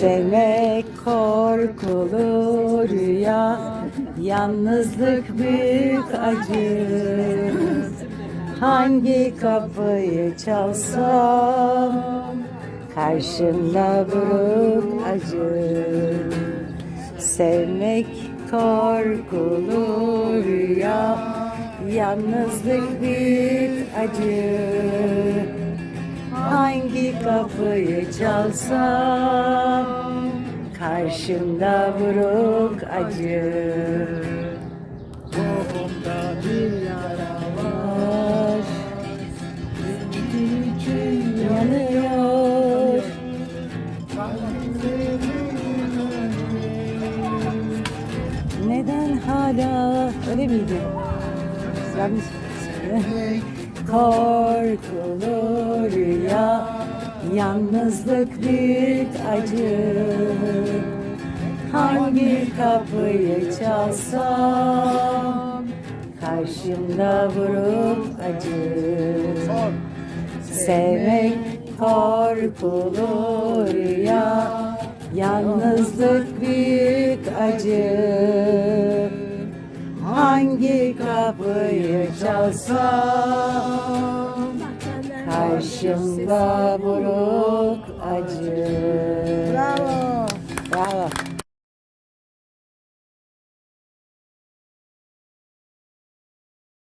Sevmek korkulu rüya. Yalnızlık büyük acı. Hangi kapıyı çalsam Karşımda buruk acı. Sevmek korkulu rüya. Yalnızlık büyük acı kapıyı çalsam Karşımda buruk acı. Ruhumda bir yara var. İçin yanıyor. Neden hala öyle miydi? Yanlış. Korkulu rüya Yalnızlık büyük acı. Hangi kapıyı çalsam Karşımda vurup acı. Sevmek korkulu rüya Yalnızlık büyük acı. Hangi kapıyı çalsam Karşımda buruk acı Bravo.